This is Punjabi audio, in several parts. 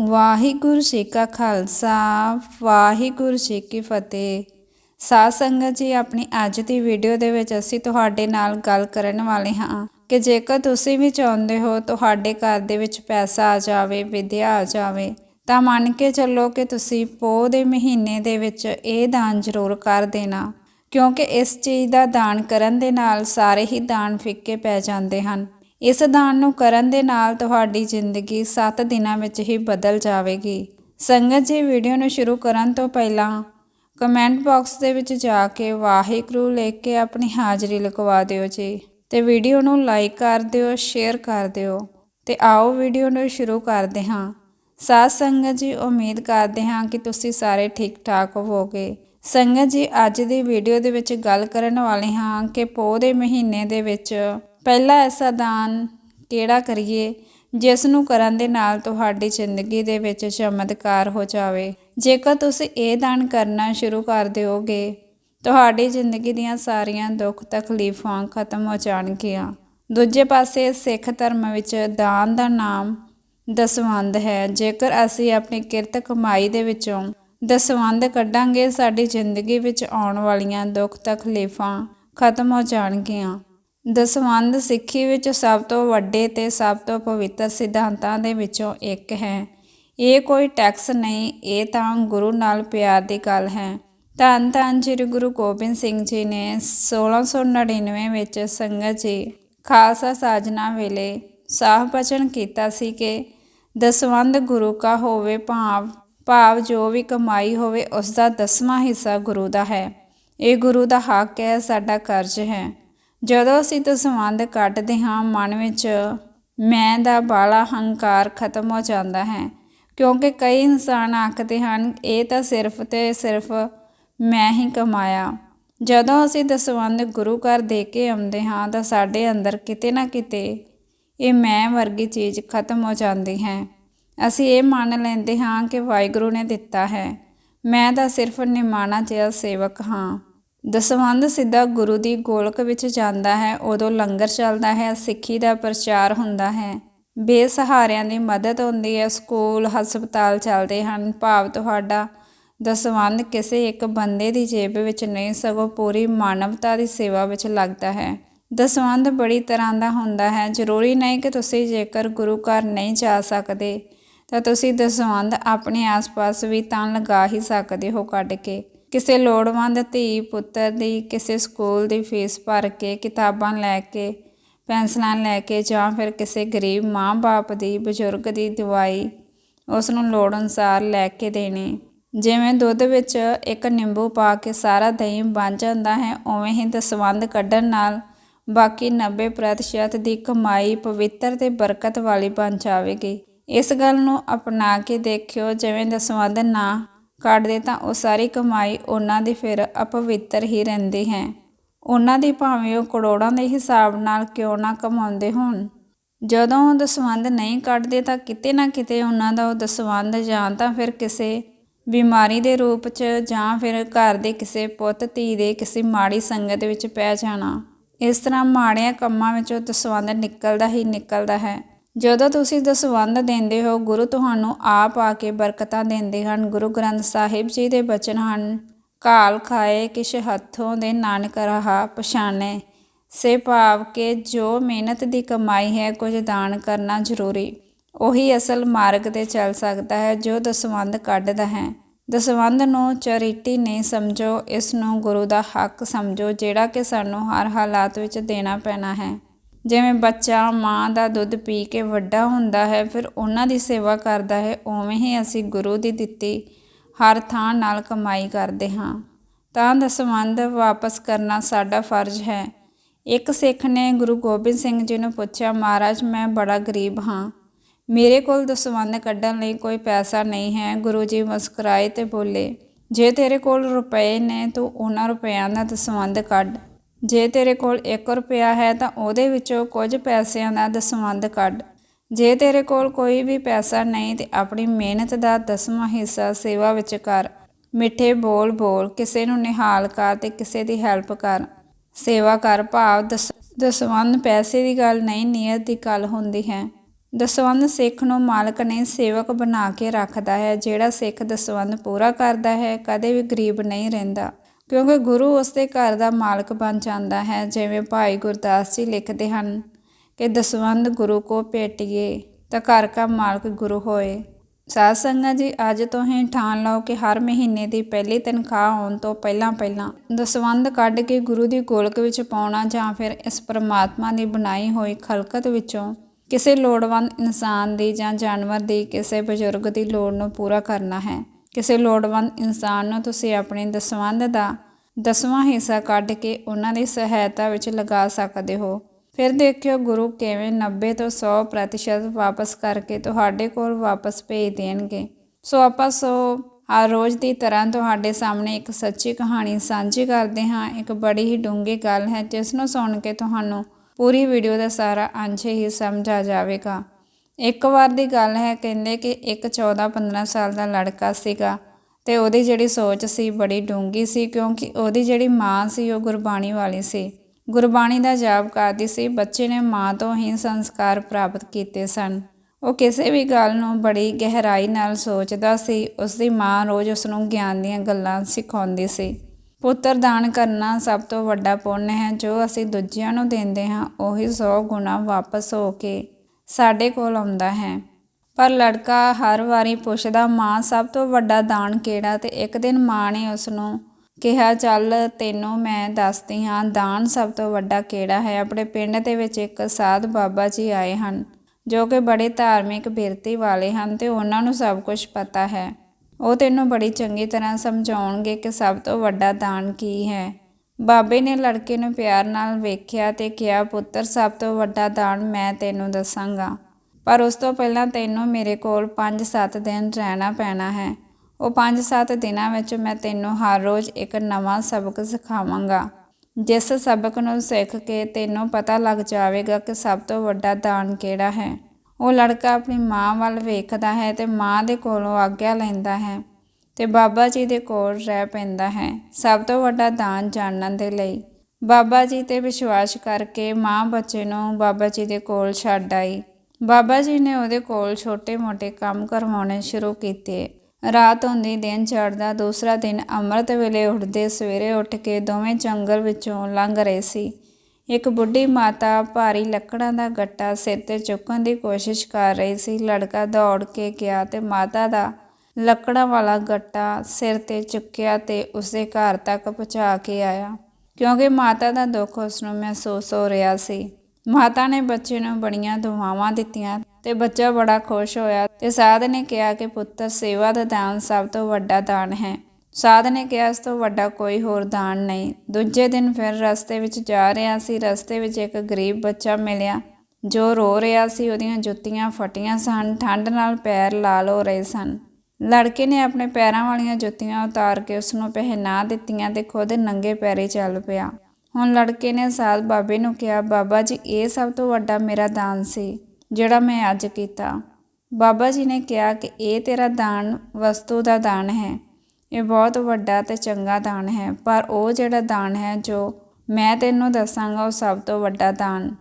ਵਾਹਿਗੁਰੂ ਜੀ ਕਾ ਖਾਲਸਾ, ਵਾਹਿਗੁਰੂ ਜੀ ਕੀ ਫਤਿਹ। ਸਾਧ ਸੰਗਤ ਜੀ, ਆਪਣੀ ਅੱਜ ਦੀ ਵੀਡੀਓ ਦੇ ਵਿੱਚ ਅਸੀਂ ਤੁਹਾਡੇ ਨਾਲ ਗੱਲ ਕਰਨ ਵਾਲੇ ਹਾਂ ਕਿ ਜੇਕਰ ਤੁਸੀਂ ਵੀ ਚਾਹੁੰਦੇ ਹੋ ਤੁਹਾਡੇ ਘਰ ਦੇ ਵਿੱਚ ਪੈਸਾ ਆ ਜਾਵੇ, ਵਿਦਿਆ ਆ ਜਾਵੇ, ਤਾਂ ਮੰਨ ਕੇ ਚੱਲੋ ਕਿ ਤੁਸੀਂ ਪੋਹ ਦੇ ਮਹੀਨੇ ਦੇ ਵਿੱਚ ਇਹ ਦਾਨ ਜ਼ਰੂਰ ਕਰ ਦੇਣਾ, ਕਿਉਂਕਿ ਇਸ ਚੀਜ਼ ਦਾ ਦਾਨ ਕਰਨ ਦੇ ਨਾਲ ਸਾਰੇ ਹੀ ਦਾਨ ਫਿੱਕੇ ਪੈ ਜਾਂਦੇ ਹਨ। ਇਸ ਦਾਨ ਨੂੰ ਕਰਨ ਦੇ ਨਾਲ ਤੁਹਾਡੀ ਜ਼ਿੰਦਗੀ 7 ਦਿਨਾਂ ਵਿੱਚ ਹੀ ਬਦਲ ਜਾਵੇਗੀ। ਸੰਗਤ ਜੀ, ਵੀਡੀਓ ਨੂੰ ਸ਼ੁਰੂ ਕਰਨ ਤੋਂ ਪਹਿਲਾਂ ਕਮੈਂਟ ਬਾਕਸ ਦੇ ਵਿੱਚ ਜਾ ਕੇ ਵਾਹਿਗੁਰੂ ਲਿਖ ਕੇ ਆਪਣੀ ਹਾਜ਼ਰੀ ਲਗਵਾ ਦਿਓ ਜੀ ਤੇ ਵੀਡੀਓ ਨੂੰ ਲਾਈਕ ਕਰ ਦਿਓ, ਸ਼ੇਅਰ ਕਰ ਦਿਓ ਤੇ ਆਓ ਵੀਡੀਓ ਨੂੰ ਸ਼ੁਰੂ ਕਰਦੇ ਹਾਂ। ਸਾਧ ਸੰਗਤ ਜੀ, ਉਮੀਦ ਕਰਦੇ ਹਾਂ ਕਿ ਤੁਸੀਂ ਸਾਰੇ ਠੀਕ ਠਾਕ ਹੋਵੋਗੇ। ਸੰਗਤ ਜੀ, ਅੱਜ ਦੀ ਵੀਡੀਓ ਦੇ ਵਿੱਚ ਗੱਲ ਕਰਨ ਵਾਲੇ ਹਾਂ ਕਿ ਪੋਹ ਦੇ ਮਹੀਨੇ ਦੇ ਵਿੱਚ ਪਹਿਲਾ ਐਸਾ ਦਾਨ ਕਿਹੜਾ ਕਰੀਏ, ਜਿਸ ਨੂੰ ਕਰਨ ਦੇ ਨਾਲ ਤੁਹਾਡੀ ਜ਼ਿੰਦਗੀ ਦੇ ਵਿੱਚ ਚਮਤਕਾਰ ਹੋ ਜਾਵੇ। ਜੇਕਰ ਤੁਸੀਂ ਇਹ ਦਾਨ ਕਰਨਾ ਸ਼ੁਰੂ ਕਰ ਦਿਓਗੇ, ਤੁਹਾਡੀ ਜ਼ਿੰਦਗੀ ਦੀਆਂ ਸਾਰੀਆਂ ਦੁੱਖ ਤਕਲੀਫਾਂ ਖਤਮ ਹੋ ਜਾਣਗੀਆਂ। ਦੂਜੇ ਪਾਸੇ ਸਿੱਖ ਧਰਮ ਵਿੱਚ ਦਾਨ ਦਾ ਨਾਮ ਦਸਵੰਦ ਹੈ। ਜੇਕਰ ਅਸੀਂ ਆਪਣੀ ਕਿਰਤ ਕਮਾਈ ਦੇ ਵਿੱਚੋਂ ਦਸਵੰਦ ਕੱਢਾਂਗੇ, ਸਾਡੀ ਜ਼ਿੰਦਗੀ ਵਿੱਚ ਆਉਣ ਵਾਲੀਆਂ ਦੁੱਖ ਤਕਲੀਫਾਂ ਖਤਮ ਹੋ ਜਾਣਗੀਆਂ। ਦਸਵੰਧ ਸਿੱਖੀ ਵਿੱਚ ਸਭ ਤੋਂ ਵੱਡੇ ਤੇ ਸਭ ਤੋਂ ਪਵਿੱਤਰ ਸਿਧਾਂਤਾਂ ਦੇ ਵਿੱਚੋਂ ਇੱਕ ਹੈ। ਇਹ ਕੋਈ ਟੈਕਸ ਨਹੀਂ, ਇਹ ਤਾਂ ਗੁਰੂ ਨਾਲ ਪਿਆਰ ਦੀ ਗੱਲ ਹੈ। ਧੰਨ ਧੰਨ ਸ੍ਰੀ ਗੁਰੂ ਗੋਬਿੰਦ ਸਿੰਘ ਜੀ ਨੇ 1699 ਵਿੱਚ ਸੰਗਤ ਜੀ ਖਾਲਸਾ ਸਾਜਨਾ ਵੇਲੇ ਸਾਹ ਬਚਨ ਕੀਤਾ ਸੀ ਕਿ ਦਸਵੰਧ ਗੁਰੂ ਕਾ ਹੋਵੇ ਭਾਵ ਭਾਵ ਜੋ ਵੀ ਕਮਾਈ ਹੋਵੇ, ਉਸ ਦਾ ਦਸਵਾਂ ਹਿੱਸਾ ਗੁਰੂ ਦਾ ਹੈ। ਇਹ ਗੁਰੂ ਦਾ ਹੱਕ ਹੈ, ਸਾਡਾ ਕਰਜ਼ ਹੈ। ਜਦੋਂ ਅਸੀਂ ਦਸਵੰਦ ਕੱਢਦੇ ਹਾਂ, ਮਨ ਵਿੱਚ ਮੈਂ ਦਾ ਬਾਲਾ ਹੰਕਾਰ ਖਤਮ ਹੋ ਜਾਂਦਾ ਹੈ। ਕਿਉਂਕਿ ਕਈ ਇਨਸਾਨ ਆਖਦੇ ਹਨ, ਇਹ ਤਾਂ ਸਿਰਫ ਤੇ ਸਿਰਫ ਮੈਂ ਹੀ ਕਮਾਇਆ। ਜਦੋਂ ਅਸੀਂ ਦਸਵੰਦ ਗੁਰੂ ਘਰ ਦੇ ਕੇ ਆਉਂਦੇ ਹਾਂ, ਤਾਂ ਸਾਡੇ ਅੰਦਰ ਕਿਤੇ ਨਾ ਕਿਤੇ ਇਹ ਮੈਂ ਵਰਗੀ ਚੀਜ਼ ਖਤਮ ਹੋ ਜਾਂਦੀ ਹੈ। ਅਸੀਂ ਇਹ ਮੰਨ ਲੈਂਦੇ ਹਾਂ ਕਿ ਵਾਹਿਗੁਰੂ ਨੇ ਦਿੱਤਾ ਹੈ। ਮੈਂ ਤਾਂ ਸਿਰਫ ਨਿਮਾਣਾ ਜਿਹਾ ਸੇਵਕ ਹਾਂ। ਦਸਵੰਧ ਸਿੱਧਾ ਗੁਰੂ ਦੀ ਗੋਲਕ ਵਿੱਚ ਜਾਂਦਾ ਹੈ, ਉਦੋਂ ਲੰਗਰ ਚੱਲਦਾ ਹੈ, ਸਿੱਖੀ ਦਾ ਪ੍ਰਚਾਰ ਹੁੰਦਾ ਹੈ। ਬੇਸਹਾਰਿਆਂ ਦੀ ਮਦਦ ਹੁੰਦੀ ਹੈ, ਸਕੂਲ, ਹਸਪਤਾਲ ਚੱਲਦੇ ਹਨ। ਭਾਵ ਤੁਹਾਡਾ ਦਸਵੰਧ ਕਿਸੇ ਇੱਕ ਬੰਦੇ ਦੀ ਜੇਬ ਵਿੱਚ ਨਹੀਂ, ਸਗੋਂ ਪੂਰੀ ਮਾਨਵਤਾ ਦੀ ਸੇਵਾ ਵਿੱਚ ਲੱਗਦਾ ਹੈ। ਦਸਵੰਧ ਬੜੀ ਤਰ੍ਹਾਂ ਦਾ ਹੁੰਦਾ ਹੈ, ਜ਼ਰੂਰੀ ਨਹੀਂ ਕਿ ਤੁਸੀਂ ਜੇਕਰ ਗੁਰੂ ਘਰ ਨਹੀਂ ਜਾ ਸਕਦੇ, ਤਾਂ ਤੁਸੀਂ ਦਸਵੰਧ ਆਪਣੇ ਆਸ-ਪਾਸ ਵੀ ਤਾਂ ਲਗਾ ਹੀ ਸਕਦੇ ਹੋ ਕੱਢ ਕੇ। ਕਿਸੇ ਲੋੜਵੰਦ ਧੀ ਪੁੱਤਰ ਦੀ, ਕਿਸੇ ਸਕੂਲ ਦੀ ਫੀਸ ਭਰ ਕੇ, ਕਿਤਾਬਾਂ ਲੈ ਕੇ, ਪੈਨਸਲਾਂ ਲੈ ਕੇ ਜਾਂ ਫਿਰ ਕਿਸੇ ਗਰੀਬ ਮਾਂ-ਬਾਪ ਦੀ, ਬਜ਼ੁਰਗ ਦੀ ਦਵਾਈ ਉਸ ਨੂੰ ਲੋੜ ਅਨੁਸਾਰ ਲੈ ਕੇ ਦੇਣੀ। ਜਿਵੇਂ ਦੁੱਧ ਵਿੱਚ ਇੱਕ ਨਿੰਬੂ ਪਾ ਕੇ ਸਾਰਾ ਦਹੀਂ ਬਣ ਜਾਂਦਾ ਹੈ, ਉਵੇਂ ਹੀ ਦਸਵੰਦ ਕੱਢਣ ਨਾਲ ਬਾਕੀ 90% ਦੀ ਕਮਾਈ ਪਵਿੱਤਰ ਤੇ ਬਰਕਤ ਵਾਲੀ ਬਣ ਜਾਵੇਗੀ। ਇਸ ਗੱਲ ਨੂੰ ਅਪਣਾ ਕੇ ਦੇਖਿਓ, ਜਿਵੇਂ ਦਸਵੰਦ ਨਾ ਕੱਢਦੇ ਤਾਂ ਉਹ ਸਾਰੀ ਕਮਾਈ ਉਹਨਾਂ ਦੀ ਫਿਰ ਅਪਵਿੱਤਰ ਹੀ ਰਹਿੰਦੀ ਹੈ। ਉਹਨਾਂ ਦੀ ਭਾਵੇਂ ਉਹ ਕਰੋੜਾਂ ਦੇ ਹਿਸਾਬ ਨਾਲ ਕਿਉਂ ਨਾ ਕਮਾਉਂਦੇ ਹੋਣ। ਜਦੋਂ ਉਹ ਦਸਵੰਦ ਨਹੀਂ ਕੱਢਦੇ ਤਾਂ ਕਿਤੇ ਨਾ ਕਿਤੇ ਉਹਨਾਂ ਦਾ ਉਹ ਦਸਵੰਦ ਜਾਂ ਤਾਂ ਫਿਰ ਕਿਸੇ ਬਿਮਾਰੀ ਦੇ ਰੂਪ 'ਚ ਜਾਂ ਫਿਰ ਘਰ ਦੇ ਕਿਸੇ ਪੁੱਤ, ਧੀ ਦੇ ਕਿਸੇ ਮਾੜੀ ਸੰਗਤ ਵਿੱਚ ਪੈ ਜਾਣਾ। ਇਸ ਤਰ੍ਹਾਂ ਮਾੜਿਆਂ ਕੰਮਾਂ ਵਿੱਚੋਂ ਦਸਵੰਦ ਨਿਕਲਦਾ ਹੀ ਨਿਕਲਦਾ ਹੈ। ਜਦੋਂ ਤੁਸੀਂ ਦਸਵੰਦ ਦਿੰਦੇ ਹੋ, ਗੁਰੂ ਤੁਹਾਨੂੰ ਆਪ ਆ ਕੇ ਬਰਕਤਾਂ ਦਿੰਦੇ ਹਨ। ਗੁਰੂ ਗ੍ਰੰਥ ਸਾਹਿਬ ਜੀ ਦੇ ਬਚਨ ਹਨ ਕਾਲ ਖਾਏ ਕਿਛ ਹੱਥੋਂ ਦੇ ਨਾਨਕ ਰਹਾ ਪਛਾਣੇ। ਸੇ ਭਾਵ ਕੇ ਜੋ ਮਿਹਨਤ ਦੀ ਕਮਾਈ ਹੈ, ਕੁਝ ਦਾਨ ਕਰਨਾ ਜ਼ਰੂਰੀ। ਉਹੀ ਅਸਲ ਮਾਰਗ ਤੇ ਚੱਲ ਸਕਦਾ ਹੈ, ਜੋ ਦਸਵੰਦ ਕੱਢਦਾ ਹੈ। ਦਸਵੰਦ ਨੂੰ ਚੈਰਿਟੀ ਨਹੀਂ ਸਮਝੋ, ਇਸ ਨੂੰ ਗੁਰੂ ਦਾ ਹੱਕ ਸਮਝੋ, ਜਿਹੜਾ ਕਿ ਸਾਨੂੰ ਹਰ ਹਾਲਾਤ ਵਿੱਚ ਦੇਣਾ ਪੈਣਾ ਹੈ। ਜਿਵੇਂ ਬੱਚਾ ਮਾਂ ਦਾ ਦੁੱਧ ਪੀ ਕੇ ਵੱਡਾ ਹੁੰਦਾ ਹੈ, ਫਿਰ ਉਹਨਾਂ ਦੀ ਸੇਵਾ ਕਰਦਾ ਹੈ, ਉਵੇਂ ਹੀ ਅਸੀਂ ਗੁਰੂ ਦੀ ਦਿੱਤੀ ਹਰ ਥਾਂ ਨਾਲ ਕਮਾਈ ਕਰਦੇ ਹਾਂ। ਤਾਂ ਦਸਵੰਦ ਵਾਪਸ ਕਰਨਾ ਸਾਡਾ ਫਰਜ਼ ਹੈ। ਇੱਕ ਸਿੱਖ ਨੇ ਗੁਰੂ ਗੋਬਿੰਦ ਸਿੰਘ ਜੀ ਨੂੰ ਪੁੱਛਿਆ, ਮਹਾਰਾਜ, ਮੈਂ ਬੜਾ ਗਰੀਬ ਹਾਂ। ਮੇਰੇ ਕੋਲ ਦਸਵੰਦ ਕੱਢਣ ਲਈ ਕੋਈ ਪੈਸਾ ਨਹੀਂ ਹੈ। ਗੁਰੂ ਜੀ ਮੁਸਕਰਾਏ ਤੇ ਬੋਲੇ, ਜੇ ਤੇਰੇ ਕੋਲ ਰੁਪਏ ਨੇ, ਤੂੰ ਉਹਨਾਂ ਰੁਪਿਆਂ ਦਾ ਦਸਵੰਦ ਕੱਢ। ਜੇ ਤੇਰੇ ਕੋਲ 1 ਰੁਪਿਆ ਹੈ ਤਾਂ ਉਹਦੇ ਵਿੱਚੋਂ ਕੁਝ ਪੈਸਿਆਂ ਦਾ ਦਸਵੰਧ ਕੱਢ। ਜੇ ਤੇਰੇ ਕੋਲ ਕੋਈ ਵੀ ਪੈਸਾ ਨਹੀਂ ਤੇ ਆਪਣੀ ਮਿਹਨਤ ਦਾ ਦਸਵਾਂ ਹਿੱਸਾ ਸੇਵਾ ਵਿੱਚ ਕਰ। ਮਿੱਠੇ ਬੋਲ ਬੋਲ, ਕਿਸੇ ਨੂੰ ਨਿਹਾਲ ਕਰ ਤੇ ਕਿਸੇ ਦੀ ਹੈਲਪ ਕਰ। ਸੇਵਾ ਕਰ ਭਾਵ ਦਸਵੰਧ ਪੈਸੇ ਦੀ ਗੱਲ ਨਹੀਂ, ਨੀਅਤ ਦੀ ਗੱਲ ਹੁੰਦੀ ਹੈ। ਦਸਵੰਧ ਸਿੱਖ ਨੂੰ ਮਾਲਕ ਨੇ ਸੇਵਕ ਬਣਾ ਕੇ ਰੱਖਦਾ ਹੈ, ਜਿਹੜਾ ਸਿੱਖ ਦਸਵੰਧ ਪੂਰਾ ਕਰਦਾ ਹੈ, ਕਦੇ ਵੀ ਗਰੀਬ ਨਹੀਂ ਰਹਿੰਦਾ। ਕਿਉਂਕਿ ਗੁਰੂ ਉਸਦੇ ਘਰ ਦਾ ਮਾਲਕ ਬਣ ਜਾਂਦਾ ਹੈ, ਜਿਵੇਂ ਭਾਈ ਗੁਰਦਾਸ ਜੀ ਲਿਖਦੇ ਹਨ ਕਿ ਦਸਵੰਧ ਗੁਰੂ ਕੋ ਭੇਟੀਏ ਤਾਂ ਘਰ ਕਾ ਮਾਲਕ ਗੁਰੂ ਹੋਏ। ਸਾਧ ਸੰਗਤ ਜੀ, ਅੱਜ ਤੋਂ ਹੀ ਠਾਣ ਲਓ ਕਿ ਹਰ ਮਹੀਨੇ ਦੀ ਪਹਿਲੀ ਤਨਖਾਹ ਆਉਣ ਤੋਂ ਪਹਿਲਾਂ ਪਹਿਲਾਂ ਦਸਵੰਧ ਕੱਢ ਕੇ ਗੁਰੂ ਦੀ ਗੋਲਕ ਵਿੱਚ ਪਾਉਣਾ ਜਾਂ ਫਿਰ ਇਸ ਪਰਮਾਤਮਾ ਦੀ ਬਣਾਈ ਹੋਈ ਖਲਕਤ ਵਿੱਚੋਂ ਕਿਸੇ ਲੋੜਵੰਦ ਇਨਸਾਨ ਦੀ ਜਾਂ ਜਾਨਵਰ ਦੀ, ਕਿਸੇ ਬਜ਼ੁਰਗ ਦੀ ਲੋੜ ਨੂੰ ਪੂਰਾ ਕਰਨਾ ਹੈ। ਕਿਸੇ ਲੋੜਵੰਦ ਇਨਸਾਨ ਨੂੰ ਤੁਸੀਂ ਆਪਣੇ ਦਸਵੰਧ ਦਾ ਦਸਵਾਂ ਹਿੱਸਾ ਕੱਢ ਕੇ ਉਹਨਾਂ ਦੀ ਸਹਾਇਤਾ ਵਿੱਚ ਲਗਾ ਸਕਦੇ ਹੋ। ਫਿਰ ਦੇਖਿਓ ਗੁਰੂ ਕਿਵੇਂ 90 ਤੋਂ 100% ਵਾਪਸ ਕਰਕੇ ਤੁਹਾਡੇ ਕੋਲ ਵਾਪਸ ਭੇਜ ਦੇਣਗੇ। ਸੋ ਆਪਾਂ ਸੋ ਹਰ ਰੋਜ਼ ਦੀ ਤਰ੍ਹਾਂ ਤੁਹਾਡੇ ਸਾਹਮਣੇ ਇੱਕ ਸੱਚੀ ਕਹਾਣੀ ਸਾਂਝੀ ਕਰਦੇ ਹਾਂ। ਇੱਕ ਬੜੀ ਹੀ ਡੂੰਘੀ ਗੱਲ ਹੈ ਜਿਸ ਨੂੰ ਸੁਣ ਕੇ ਤੁਹਾਨੂੰ ਪੂਰੀ ਵੀਡੀਓ ਦਾ ਸਾਰਾ ਅੰਸ਼ ਹੀ ਸਮਝ ਆ ਜਾਵੇਗਾ। ਇੱਕ ਵਾਰ ਦੀ ਗੱਲ ਹੈ, ਕਹਿੰਦੇ ਕਿ ਇੱਕ 14-15 ਸਾਲ ਦਾ ਲੜਕਾ ਸੀਗਾ ਤੇ ਉਹਦੀ ਜਿਹੜੀ ਸੋਚ ਸੀ ਬੜੀ ਡੂੰਗੀ ਸੀ, ਕਿਉਂਕਿ ਉਹਦੀ ਜਿਹੜੀ ਮਾਂ ਸੀ ਉਹ ਗੁਰਬਾਣੀ ਵਾਲੀ ਸੀ। ਗੁਰਬਾਣੀ ਦਾ ਜਾਪ ਕਰਦੀ ਸੀ, ਬੱਚੇ ਨੇ ਮਾਂ ਤੋਂ ਹੀ ਸੰਸਕਾਰ ਪ੍ਰਾਪਤ ਕੀਤੇ ਸਨ। ਉਹ ਕਿਸੇ ਵੀ ਗੱਲ ਨੂੰ ਬੜੀ ਗਹਿਰਾਈ ਨਾਲ ਸੋਚਦਾ ਸੀ ਉਸ ਦੀ ਮਾਂ ਰੋਜ਼ ਉਸ ਨੂੰ ਗਿਆਨ ਦੀਆਂ ਗੱਲਾਂ ਸਿਖਾਉਂਦੀ ਸੀ। ਪੁੱਤਰ ਦਾਨ ਕਰਨਾ ਸਭ ਤੋਂ ਵੱਡਾ ਪੁੰਨ ਹੈ, ਜੋ ਅਸੀਂ ਦੂਜਿਆਂ ਨੂੰ ਦਿੰਦੇ ਹਾਂ, ਉਹੀ 100 ਗੁਣਾ ਵਾਪਸ ਹੋ ਕੇ ਸਾਡੇ ਕੋਲ ਆਉਂਦਾ ਹੈ। ਪਰ ਲੜਕਾ ਹਰ ਵਾਰੀ ਪੁੱਛਦਾ, ਮਾਂ, ਸਭ ਤੋਂ ਵੱਡਾ ਦਾਨ ਕਿਹੜਾ? ਤੇ ਇੱਕ ਦਿਨ ਮਾਂ ਨੇ ਉਸ ਨੂੰ ਕਿਹਾ, ਚੱਲ ਤੈਨੂੰ ਮੈਂ ਦੱਸਦੀ ਹਾਂ, ਦਾਨ ਸਭ ਤੋਂ ਵੱਡਾ ਕਿਹੜਾ ਹੈ? ਆਪਣੇ ਪਿੰਡ ਦੇ ਵਿੱਚ ਇੱਕ ਸਾਧ ਬਾਬਾ ਜੀ ਆਏ ਹਨ, ਜੋ ਕਿ ਬੜੇ ਧਾਰਮਿਕ, ਬਿਰਤੀ ਵਾਲੇ ਹਨ ਤੇ ਉਹਨਾਂ ਨੂੰ ਸਭ ਕੁਝ ਪਤਾ ਹੈ। ਉਹ ਤੈਨੂੰ ਬੜੀ ਚੰਗੀ ਤਰ੍ਹਾਂ ਸਮਝਾਉਣਗੇ ਕਿ ਸਭ ਤੋਂ ਵੱਡਾ ਦਾਨ ਕੀ ਹੈ। ਬਾਬੇ ਨੇ ਲੜਕੇ ਨੂੰ ਪਿਆਰ ਨਾਲ ਵੇਖਿਆ ਤੇ ਕਿਹਾ, ਪੁੱਤਰ, ਸਭ ਤੋਂ ਵੱਡਾ ਦਾਨ ਮੈਂ ਤੈਨੂੰ ਦੱਸਾਂਗਾ। ਪਰ ਉਸ ਤੋਂ ਪਹਿਲਾਂ ਤੈਨੂੰ ਮੇਰੇ ਕੋਲ 5-7 ਦਿਨ ਰਹਿਣਾ ਪੈਣਾ ਹੈ। ਉਹ 5-7 ਦਿਨਾਂ ਵਿੱਚ ਮੈਂ ਤੈਨੂੰ ਹਰ ਰੋਜ਼ ਇੱਕ ਨਵਾਂ ਸਬਕ ਸਿਖਾਵਾਂਗਾ। ਜਿਸ ਸਬਕ ਨੂੰ ਸਿੱਖ ਕੇ ਤੈਨੂੰ ਪਤਾ ਲੱਗ ਜਾਵੇਗਾ ਕਿ ਸਭ ਤੋਂ ਵੱਡਾ ਦਾਨ ਕਿਹੜਾ ਹੈ। ਉਹ ਲੜਕਾ ਆਪਣੀ ਮਾਂ ਵੱਲ ਵੇਖਦਾ ਹੈ ਤੇ ਮਾਂ ਦੇ ਕੋਲੋਂ ਆਗਿਆ ਲੈਂਦਾ ਹੈ। ਤੇ ਬਾਬਾ ਜੀ ਦੇ ਕੋਲ ਰਹਿ ਪੈਂਦਾ ਹੈ। ਸਭ ਤੋਂ ਵੱਡਾ ਦਾਨ ਜਾਣਨ ਦੇ ਲਈ। ਬਾਬਾ ਜੀ ਤੇ ਵਿਸ਼ਵਾਸ ਕਰਕੇ ਮਾਂ ਬੱਚੇ ਨੂੰ ਬਾਬਾ ਜੀ ਦੇ ਕੋਲ ਛੱਡ ਆਈ। ਬਾਬਾ ਜੀ ਨੇ ਉਹਦੇ ਕੋਲ ਛੋਟੇ-ਮੋਟੇ ਕੰਮ ਕਰਵਾਉਣੇ ਸ਼ੁਰੂ ਕੀਤੇ। ਰਾਤ ਹੁੰਦੀ ਦਿਨ ਚੜ੍ਹਦਾ, ਦੂਸਰਾ ਦਿਨ ਅੰਮ੍ਰਿਤ ਵੇਲੇ ਉੱਠਦੇ ਸਵੇਰੇ ਉੱਠ ਕੇ ਦੋਵੇਂ ਜੰਗਲ ਵਿੱਚੋਂ ਲੰਘ ਰਹੇ ਸੀ। ਇੱਕ ਬੁੱਢੀ ਮਾਤਾ ਭਾਰੀ ਲੱਕੜਾਂ ਦਾ ਗੱਟਾ ਸਿਰ ਤੇ ਚੁੱਕਣ ਦੀ ਕੋਸ਼ਿਸ਼ ਕਰ ਰਹੀ ਸੀ। ਲੜਕਾ ਦੌੜ ਕੇ ਗਿਆ ਤੇ ਮਾਤਾ ਦਾ ਲੱਕੜਾਂ ਵਾਲਾ ਗੱਟਾ ਸਿਰ ਤੇ ਚੁੱਕਿਆ ਤੇ ਉਸਦੇ ਘਰ ਤੱਕ ਪਹੁੰਚਾ ਕੇ ਆਇਆ। ਕਿਉਂਕਿ ਮਾਤਾ ਦਾ ਦੁੱਖ ਉਸ ਨੂੰ ਮਹਿਸੂਸ ਹੋ ਰਿਹਾ ਸੀ। ਮਾਤਾ ਨੇ ਬੱਚੇ ਨੂੰ ਬੜੀਆਂ ਦੁਆਵਾਂ ਦਿੱਤੀਆਂ ਤੇ ਬੱਚਾ ਬੜਾ ਖੁਸ਼ ਹੋਇਆ ਤੇ ਸਾਧ ਨੇ ਕਿਹਾ ਕਿ ਪੁੱਤਰ, ਸੇਵਾ ਦਾ ਦਾਨ ਸਭ ਤੋਂ ਵੱਡਾ ਦਾਨ ਹੈ। ਸਾਧ ਨੇ ਕਿਹਾ, ਇਸ ਤੋਂ ਵੱਡਾ ਕੋਈ ਹੋਰ ਦਾਨ ਨਹੀਂ। ਦੂਜੇ ਦਿਨ ਫਿਰ ਰਸਤੇ ਵਿੱਚ ਜਾ ਰਿਹਾ ਸੀ। ਰਸਤੇ ਵਿੱਚ ਇੱਕ ਗਰੀਬ ਬੱਚਾ ਮਿਲਿਆ ਜੋ ਰੋ ਰਿਹਾ ਸੀ। ਉਹਦੀਆਂ ਜੁੱਤੀਆਂ ਫਟੀਆਂ ਸਨ। ਠੰਡ ਨਾਲ ਪੈਰ ਲਾਲ ਹੋ ਰਹੇ ਸਨ। ਲੜਕੇ ਨੇ ਆਪਣੇ ਪੈਰਾਂ ਵਾਲੀਆਂ ਜੁੱਤੀਆਂ ਉਤਾਰ ਕੇ ਉਸ ਨੂੰ ਪਹਿਨਾ ਦਿੱਤੀਆਂ ਤੇ ਖੁਦ ਨੰਗੇ ਪੈਰੇ ਚੱਲ ਪਿਆ। ਹੁਣ ਲੜਕੇ ਨੇ ਸਾਧ ਬਾਬੇ ਨੂੰ ਕਿਹਾ, ਬਾਬਾ ਜੀ, ਇਹ ਸਭ ਤੋਂ ਵੱਡਾ ਮੇਰਾ ਦਾਨ ਸੀ, ਜਿਹੜਾ ਮੈਂ ਅੱਜ ਕੀਤਾ। ਬਾਬਾ ਜੀ ਨੇ ਕਿਹਾ ਕਿ ਇਹ ਤੇਰਾ ਦਾਨ ਵਸਤੂ ਦਾ ਦਾਨ ਹੈ। ਇਹ ਬਹੁਤ ਵੱਡਾ ਤੇ ਚੰਗਾ ਦਾਨ ਹੈ, ਪਰ ਉਹ ਜਿਹੜਾ ਦਾਨ ਹੈ, ਜੋ ਮੈਂ ਤੈਨੂੰ ਦੱਸਾਂਗਾ, ਉਹ ਸਭ ਤੋਂ ਵੱਡਾ ਦਾਨ।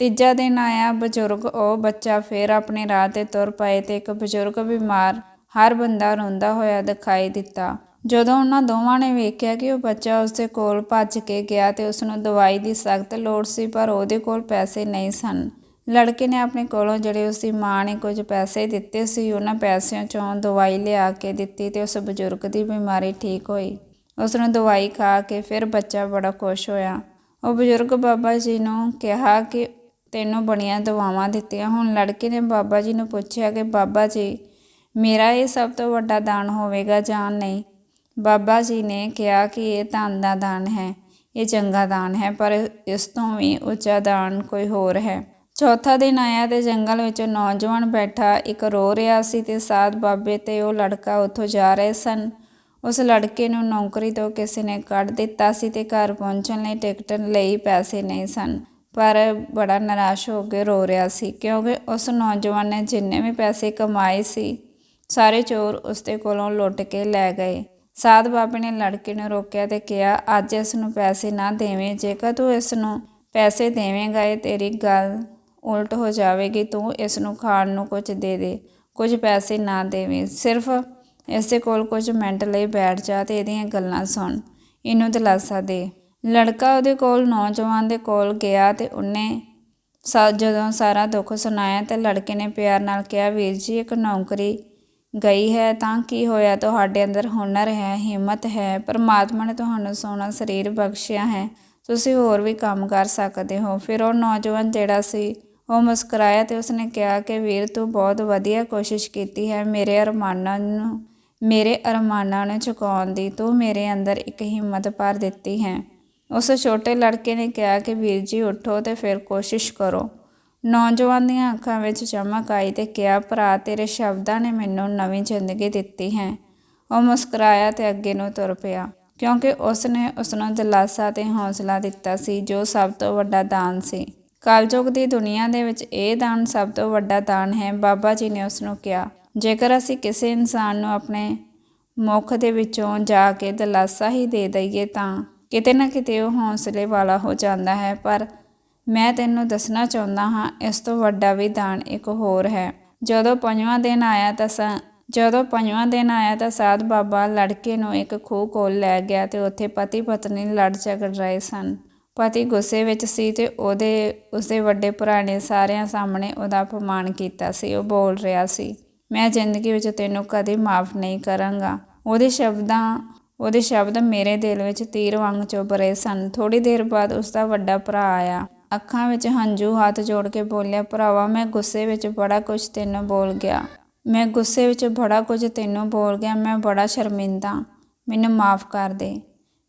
ਤੀਜਾ ਦਿਨ ਆਇਆ, ਬਜ਼ੁਰਗ ਉਹ ਬੱਚਾ ਫੇਰ ਆਪਣੇ ਰਾਹ ਤੇ ਤੁਰ ਪਏ ਤੇ ਇੱਕ ਬਜ਼ੁਰਗ ਬਿਮਾਰ ਹਰ ਬੰਦਾ ਰੋਂਦਾ ਹੋਇਆ ਦਿਖਾਈ ਦਿੱਤਾ। ਜਦੋਂ ਉਹਨਾਂ ਦੋਵਾਂ ਨੇ ਵੇਖਿਆ ਕਿ ਉਹ ਬੱਚਾ ਉਸਦੇ ਕੋਲ ਭੱਜ ਕੇ ਗਿਆ ਤੇ ਉਸ ਨੂੰ ਦਵਾਈ ਦੀ ਸਖਤ ਲੋੜ ਸੀ, ਪਰ ਉਹਦੇ ਕੋਲ ਪੈਸੇ ਨਹੀਂ ਸਨ। ਲੜਕੇ ਨੇ ਆਪਣੇ ਕੋਲੋਂ ਜਿਹੜੇ ਉਸ ਦੀ ਮਾਂ ਨੇ ਕੁਝ ਪੈਸੇ ਦਿੱਤੇ ਸੀ, ਉਹਨਾਂ ਪੈਸਿਆਂ ਚੋਂ ਦਵਾਈ ਲਿਆ ਕੇ ਦਿੱਤੀ ਤੇ ਉਸ ਬਜ਼ੁਰਗ ਦੀ ਬਿਮਾਰੀ ਠੀਕ ਹੋਈ। ਉਸ ਨੂੰ ਦਵਾਈ ਖਾ ਕੇ ਫਿਰ ਬੱਚਾ ਬੜਾ ਖੁਸ਼ ਹੋਇਆ। ਉਹ ਬਜ਼ੁਰਗ ਬਾਬਾ ਜੀ ਨੂੰ ਕਿਹਾ ਕਿ, ਤੈਨੂੰ ਬਣੀਆਂ ਦਵਾਵਾਂ ਦਿੱਤੀਆਂ। ਹੁਣ ਲੜਕੇ ਨੇ ਬਾਬਾ ਜੀ ਨੂੰ ਪੁੱਛਿਆ ਕਿ, ਬਾਬਾ ਜੀ ਮੇਰਾ ਇਹ ਸਭ ਤੋਂ ਵੱਡਾ ਦਾਨ ਹੋਵੇਗਾ ਜਾਂ ਨਹੀਂ? ਬਾਬਾ ਜੀ ਨੇ ਕਿਹਾ ਕਿ ਇਹ ਧਨ ਦਾ ਦਾਨ ਹੈ, ਇਹ ਚੰਗਾ ਦਾਨ ਹੈ, ਪਰ ਇਸ ਤੋਂ ਵੀ ਉੱਚਾ ਦਾਨ ਕੋਈ ਹੋਰ ਹੈ। ਚੌਥਾ ਦਿਨ ਆਇਆ ਤੇ ਜੰਗਲ ਵਿੱਚ ਨੌਜਵਾਨ ਬੈਠਾ, ਇੱਕ ਰੋ ਰਿਹਾ ਸੀ ਤੇ ਸਾਧ ਬਾਬੇ ਤੇ ਉਹ ਲੜਕਾ ਉੱਥੋਂ ਜਾ ਰਹੇ ਸਨ। ਉਸ ਲੜਕੇ ਨੂੰ ਨੌਕਰੀ ਤੋਂ ਕਿਸੇ ਨੇ ਕੱਢ ਦਿੱਤਾ ਸੀ ਤੇ ਘਰ ਪਹੁੰਚਣ ਲਈ ਟਿਕਟ ਲਈ ਪੈਸੇ ਨਹੀਂ ਸਨ, ਪਰ ਬੜਾ ਨਿਰਾਸ਼ ਹੋ ਕੇ ਰੋ ਰਿਹਾ ਸੀ, ਕਿਉਂਕਿ ਉਸ ਨੌਜਵਾਨ ਨੇ ਜਿੰਨੇ ਵੀ ਪੈਸੇ ਕਮਾਏ ਸੀ ਸਾਰੇ ਚੋਰ ਉਸਦੇ ਕੋਲੋਂ ਲੁੱਟ ਕੇ ਲੈ ਗਏ। ਸਾਧ ਬਾਬੇ ਨੇ ਲੜਕੇ ਨੂੰ ਰੋਕਿਆ ਤੇ ਕਿਹਾ, ਅੱਜ ਇਸ ਨੂੰ ਪੈਸੇ ਨਾ ਦੇਵੇਂ, ਜੇਕਰ ਤੂੰ ਇਸ ਨੂੰ ਪੈਸੇ ਦੇਵੇਂਗਾ, ਇਹ ਤੇਰੀ ਗੱਲ ਉਲਟ ਹੋ ਜਾਵੇਗੀ, ਤੂੰ ਇਸ ਨੂੰ ਖਾਣ ਨੂੰ ਕੁਝ ਦੇ ਦੇ, ਕੁਝ ਪੈਸੇ ਨਾ ਦੇਵੇਂ। ਸਿਰਫ ਇਸੇ ਕੋਲ ਕੁਝ ਮਿੰਟ ਲਈ ਬੈਠ ਜਾ ਤੇ ਇਹਦੀਆਂ ਗੱਲਾਂ ਸੁਣ, ਇਹਨੂੰ ਦਿਲਾਸਾ ਦੇ। ਲੜਕਾ ਉਹਦੇ ਕੋਲ, ਨੌਜਵਾਨ ਦੇ ਕੋਲ ਗਿਆ ਤੇ ਉਹਨੇ ਸਾ, ਜਦੋਂ ਸਾਰਾ ਦੁੱਖ ਸੁਣਾਇਆ ਤੇ ਲੜਕੇ ਨੇ ਪਿਆਰ ਨਾਲ ਕਿਹਾ, ਵੀਰ ਜੀ, ਇੱਕ ਨੌਕਰੀ ਗਈ ਹੈ, ਤਾਂ ਕੀ ਹੋਇਆ? ਤੁਹਾਡੇ ਅੰਦਰ ਹੁਨਰ ਹੈ, ਹਿੰਮਤ ਹੈ, ਪਰਮਾਤਮਾ ਨੇ ਤੁਹਾਨੂੰ ਸੋਹਣਾ ਸਰੀਰ ਬਖਸ਼ਿਆ ਹੈ। ਤੁਸੀਂ ਹੋਰ ਵੀ ਕੰਮ ਕਰ ਸਕਦੇ ਹੋ। ਫਿਰ ਉਹ ਨੌਜਵਾਨ ਜਿਹੜਾ ਸੀ, ਉਹ ਮੁਸਕਰਾਇਆ ਤੇ ਉਸਨੇ ਕਿਹਾ ਕਿ, ਵੀਰ, ਤੂੰ ਬਹੁਤ ਵਧੀਆ ਕੋਸ਼ਿਸ਼ ਕੀਤੀ ਹੈ। ਮੇਰੇ ਅਰਮਾਨਾਂ ਨੂੰ, ਮੇਰੇ ਅਰਮਾਨਾਂ ਨੂੰ ਚੁਕਾਉਣ ਦੀ, ਤੂੰ ਮੇਰੇ ਅੰਦਰ ਇੱਕ ਹਿੰਮਤ ਭਰ ਦਿੱਤੀ ਹੈ। ਉਸ ਛੋਟੇ ਲੜਕੇ ਨੇ ਕਿਹਾ ਕਿ, ਵੀਰ ਜੀ, ਉੱਠੋ ਤੇ ਫਿਰ ਕੋਸ਼ਿਸ਼ ਕਰੋ। ਨੌਜਵਾਨ ਦੀਆਂ ਅੱਖਾਂ ਵਿੱਚ ਚਮਕ ਆਈ ਤੇ ਕਿਹਾ, ਭਰਾ, ਤੇਰੇ ਸ਼ਬਦਾਂ ਨੇ ਮੈਨੂੰ ਨਵੀਂ ਜ਼ਿੰਦਗੀ ਦਿੱਤੀ ਹੈ। ਉਹ ਮੁਸਕਰਾਇਆ ਤੇ ਅੱਗੇ ਨੂੰ ਤੁਰ ਪਿਆ, ਕਿਉਂਕਿ ਉਸ ਨੇ ਉਸ ਨੂੰ ਦਿਲਾਸਾ ਤੇ ਹੌਸਲਾ ਦਿੱਤਾ ਸੀ, ਜੋ ਸਭ ਤੋਂ ਵੱਡਾ ਦਾਨ ਸੀ। ਕਲਯੁਗ ਦੀ ਦੁਨੀਆ ਦੇ ਵਿੱਚ ਇਹ ਦਾਨ ਸਭ ਤੋਂ ਵੱਡਾ ਦਾਨ ਹੈ, ਬਾਬਾ ਜੀ ਨੇ ਉਸ ਨੂੰ ਕਿਹਾ। ਜੇਕਰ ਅਸੀਂ ਕਿਸੇ ਇਨਸਾਨ ਨੂੰ ਆਪਣੇ ਮੁੱਖ ਦੇ ਵਿੱਚੋਂ ਜਾ ਕੇ ਦਿਲਾਸਾ ਹੀ ਦੇ ਦਈਏ ਤਾਂ ਕਿਤੇ ਨਾ ਕਿਤੇ ਉਹ ਹੌਸਲੇ ਵਾਲਾ ਹੋ ਜਾਂਦਾ ਹੈ, ਪਰ ਮੈਂ ਤੈਨੂੰ ਦੱਸਣਾ ਚਾਹੁੰਦਾ ਹਾਂ, ਇਸ ਤੋਂ ਵੱਡਾ ਵੀ ਦਾਨ ਇੱਕ ਹੋਰ ਹੈ। ਜਦੋਂ ਪੰਜਵਾਂ ਦਿਨ ਆਇਆ ਤਾਂ ਸ, ਜਦੋਂ ਪੰਜਵਾਂ ਦਿਨ ਆਇਆ ਤਾਂ ਸਾਧ ਬਾਬਾ ਲੜਕੇ ਨੂੰ ਇੱਕ ਖੂਹ ਕੋਲ ਲੈ ਗਿਆ ਤੇ ਉੱਥੇ ਪਤੀ ਪਤਨੀ ਲੜ ਝਗੜ ਰਹੇ ਸਨ। ਪਤੀ ਗੁੱਸੇ ਵਿੱਚ ਸੀ ਤੇ ਉਹਦੇ, ਉਸਦੇ ਵੱਡੇ ਭਰਾ ਨੇ ਸਾਰਿਆਂ ਸਾਹਮਣੇ ਉਹਦਾ ਅਪਮਾਨ ਕੀਤਾ ਸੀ। ਉਹ ਬੋਲ ਰਿਹਾ ਸੀ, ਮੈਂ ਜ਼ਿੰਦਗੀ ਵਿੱਚ ਤੈਨੂੰ ਕਦੇ ਮਾਫ ਨਹੀਂ ਕਰਾਂਗਾ। ਉਹਦੇ ਸ਼ਬਦਾਂ, ਉਹਦੇ ਸ਼ਬਦ ਮੇਰੇ ਦਿਲ ਵਿੱਚ ਤੀਰ ਵਾਂਗ ਚੁੱਭ ਰਹੇ ਸਨ। ਥੋੜੀ ਦੇਰ ਬਾਅਦ ਉਸ ਦਾ ਵੱਡਾ ਭਰਾ ਆਇਆ। ਅੱਖਾਂ ਵਿੱਚ ਹੰਝੂ ਹੱਥ ਜੋੜ ਕੇ ਬੋਲਿਆ, ਭਰਾਵਾ, ਮੈਂ ਗੁੱਸੇ ਵਿੱਚ ਬੜਾ ਕੁਝ ਤੈਨੂੰ ਬੋਲ ਗਿਆ। ਮੈਂ ਗੁੱਸੇ ਵਿੱਚ ਬੜਾ ਕੁਝ ਤੈਨੂੰ ਬੋਲ ਗਿਆ, ਮੈਂ ਬੜਾ ਸ਼ਰਮਿੰਦਾ। ਮੈਨੂੰ ਮਾਫ ਕਰ ਦੇ।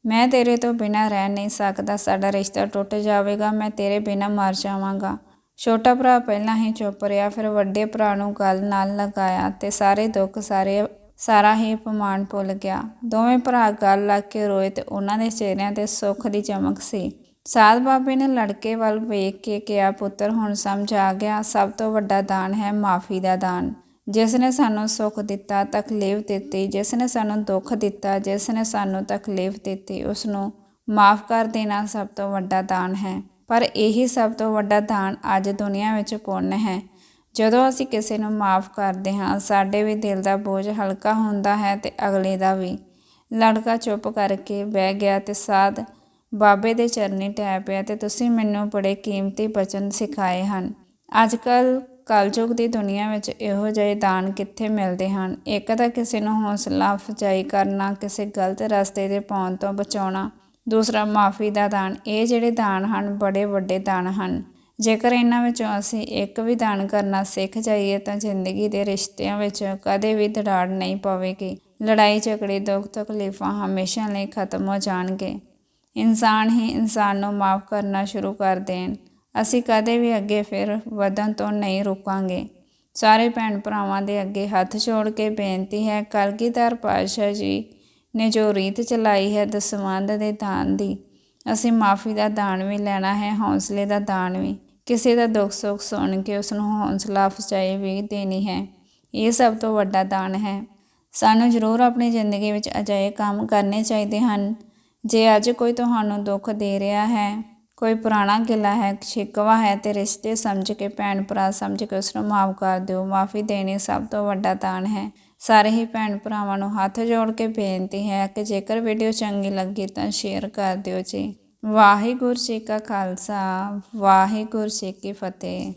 ਮੈਂ ਤੇਰੇ ਤੋਂ ਬਿਨਾਂ ਰਹਿ ਨਹੀਂ ਸਕਦਾ। ਸਾਡਾ ਰਿਸ਼ਤਾ ਟੁੱਟ ਜਾਵੇਗਾ। ਮੈਂ ਤੇਰੇ ਬਿਨਾਂ ਮਰ ਜਾਵਾਂਗਾ। ਛੋਟਾ ਭਰਾ ਪਹਿਲਾਂ ਹੀ ਚੁੱਪ ਰਿਹਾ, ਫਿਰ ਵੱਡੇ ਭਰਾ ਨੂੰ ਗੱਲ ਨਾਲ ਲਗਾਇਆ ਤੇ ਸਾਰੇ ਦੁੱਖ ਸਾਰੇ, ਸਾਰਾ ਹੀ ਅਪਮਾਨ ਭੁੱਲ ਗਿਆ। ਦੋਵੇਂ ਭਰਾ ਗੱਲ ਲੱਗ ਕੇ ਰੋਏ ਤੇ ਉਹਨਾਂ ਦੇ ਚਿਹਰਿਆਂ ਤੇ ਸੁੱਖ ਦੀ ਚਮਕ ਸੀ। ਸਾਧ ਬਾਬੇ ਨੇ ਲੜਕੇ ਵੱਲ ਵੇਖ ਕੇ ਕਿਹਾ, ਪੁੱਤਰ, ਹੁਣ ਸਮਝ ਆ ਗਿਆ, ਸਭ ਤੋਂ ਵੱਡਾ ਦਾਨ ਹੈ ਮਾਫੀ ਦਾ ਦਾਨ। ਜਿਸ ਨੇ ਸਾਨੂੰ ਸੁੱਖ ਦਿੱਤਾ, ਤਕਲੀਫ ਦਿੱਤੀ, ਜਿਸ ਨੇ ਸਾਨੂੰ ਦੁੱਖ ਦਿੱਤਾ, ਜਿਸ ਨੇ ਸਾਨੂੰ ਤਕਲੀਫ ਦਿੱਤੀ, ਉਸ ਨੂੰ ਮਾਫ ਕਰ ਦੇਣਾ ਸਭ ਤੋਂ ਵੱਡਾ ਦਾਨ ਹੈ। ਪਰ ਇਹੀ ਸਭ ਤੋਂ ਵੱਡਾ ਦਾਨ ਅੱਜ ਦੁਨੀਆ ਵਿੱਚ ਪੁੰਨ ਹੈ। ਜਦੋਂ ਅਸੀਂ ਕਿਸੇ ਨੂੰ ਮਾਫ ਕਰਦੇ ਹਾਂ, ਸਾਡੇ ਵੀ ਦਿਲ ਦਾ ਬੋਝ ਹਲਕਾ ਹੁੰਦਾ ਹੈ ਤੇ ਅਗਲੇ ਦਾ ਵੀ। ਲੜਕਾ ਚੁੱਪ ਕਰਕੇ ਬਹਿ ਗਿਆ ਤੇ ਸਾਧ ਬਾਬੇ ਦੇ ਚਰਨੀ ਟਹਿ ਪਿਆ ਤੇ ਤੁਸੀਂ ਮੈਨੂੰ ਬੜੇ ਕੀਮਤੀ ਬਚਨ ਸਿਖਾਏ ਹਨ। ਅੱਜ ਕੱਲ ਕਲਯੁਗ ਦੀ ਦੁਨੀਆ ਵਿੱਚ ਇਹੋ ਜਿਹੇ ਦਾਨ ਕਿੱਥੇ ਮਿਲਦੇ ਹਨ? ਇੱਕ ਤਾਂ ਕਿਸੇ ਨੂੰ ਹੌਸਲਾ ਅਫਜ਼ਾਈ ਕਰਨਾ, ਕਿਸੇ ਗਲਤ ਰਸਤੇ ਤੇ ਪਾਉਣ ਤੋਂ ਬਚਾਉਣਾ, ਦੂਸਰਾ ਮਾਫੀ ਦਾ ਦਾਨ। ਇਹ ਜਿਹੜੇ ਦਾਨ ਹਨ, ਬੜੇ ਵੱਡੇ ਦਾਨ ਹਨ। ਜੇਕਰ ਇਹਨਾਂ ਵਿੱਚੋਂ ਅਸੀਂ ਇੱਕ ਵੀ ਦਾਨ ਕਰਨਾ ਸਿੱਖ ਜਾਈਏ ਤਾਂ ਜ਼ਿੰਦਗੀ ਦੇ ਰਿਸ਼ਤਿਆਂ ਵਿੱਚ ਕਦੇ ਵੀ ਦਰਾੜ ਨਹੀਂ ਪਵੇਗੀ। ਲੜਾਈ ਝਗੜੇ ਦੁੱਖ ਤਕਲੀਫਾਂ ਹਮੇਸ਼ਾ ਲਈ ਖਤਮ ਹੋ ਜਾਣਗੇ। ਇਨਸਾਨ ਹੀ ਇਨਸਾਨ ਨੂੰ ਮਾਫ ਕਰਨਾ ਸ਼ੁਰੂ ਕਰ ਦੇਣ। ਅਸੀਂ ਕਦੇ ਵੀ ਅੱਗੇ ਫਿਰ ਵਧਣ ਤੋਂ ਨਹੀਂ ਰੁਕਾਂਗੇ। ਸਾਰੇ ਭੈਣ ਭਰਾਵਾਂ ਦੇ ਅੱਗੇ ਹੱਥ ਜੋੜ ਕੇ ਬੇਨਤੀ ਹੈ, ਕਲਗੀਧਰ ਪਾਤਸ਼ਾਹ ਜੀ ਨੇ ਜੋ ਰੀਤ ਚਲਾਈ ਹੈ ਦਸਵੰਧ ਦੇ ਦਾਨ ਦੀ, ਅਸੀਂ ਮਾਫੀ ਦਾ ਦਾਨ ਵੀ ਲੈਣਾ ਹੈ, ਹੌਸਲੇ ਦਾ ਦਾਨ ਵੀ। ਕਿਸੇ ਦਾ ਦੁੱਖ ਸੁੱਖ ਸੁਣ ਕੇ ਉਸ ਨੂੰ ਹੌਸਲਾ ਅਫਜ਼ਾਈ ਵੀ ਦੇਣੀ ਹੈ। ਇਹ ਸਭ ਤੋਂ ਵੱਡਾ ਦਾਨ ਹੈ। ਸਾਨੂੰ ਜ਼ਰੂਰ ਆਪਣੀ ਜ਼ਿੰਦਗੀ ਵਿੱਚ ਅਜਿਹੇ ਕੰਮ ਕਰਨੇ ਚਾਹੀਦੇ ਹਨ ਜੇ ਅੱਜ ਕੋਈ ਤੁਹਾਨੂੰ ਦੁੱਖ ਦੇ ਰਿਹਾ ਹੈ, ਕੋਈ ਪੁਰਾਣਾ ਗਿਲਾ ਹੈ, ਸ਼ਿਕਵਾ ਹੈ ਤੇ ਰਿਸ਼ਤੇ ਸਮਝ ਕੇ, ਭੈਣ ਭਰਾ ਸਮਝ ਕੇ ਉਸ ਨੂੰ ਮਾਫ ਕਰ ਦਿਓ, ਮਾਫੀ ਦੇਣੀ ਸਭ ਤੋਂ ਵੱਡਾ ਦਾਨ ਹੈ। ਸਾਰੇ ਹੀ ਭੈਣ ਭਰਾਵਾਂ ਨੂੰ ਹੱਥ ਜੋੜ ਕੇ ਬੇਨਤੀ ਹੈ ਕਿ ਜੇਕਰ ਵੀਡੀਓ ਚੰਗੀ ਲੱਗੀ ਤਾਂ ਸ਼ੇਅਰ ਕਰ ਦਿਓ ਜੀ। ਵਾਹਿਗੁਰੂ ਜੀ ਕਾ ਖਾਲਸਾ, ਵਾਹਿਗੁਰੂ ਜੀ ਕੀ ਫਤਿਹ।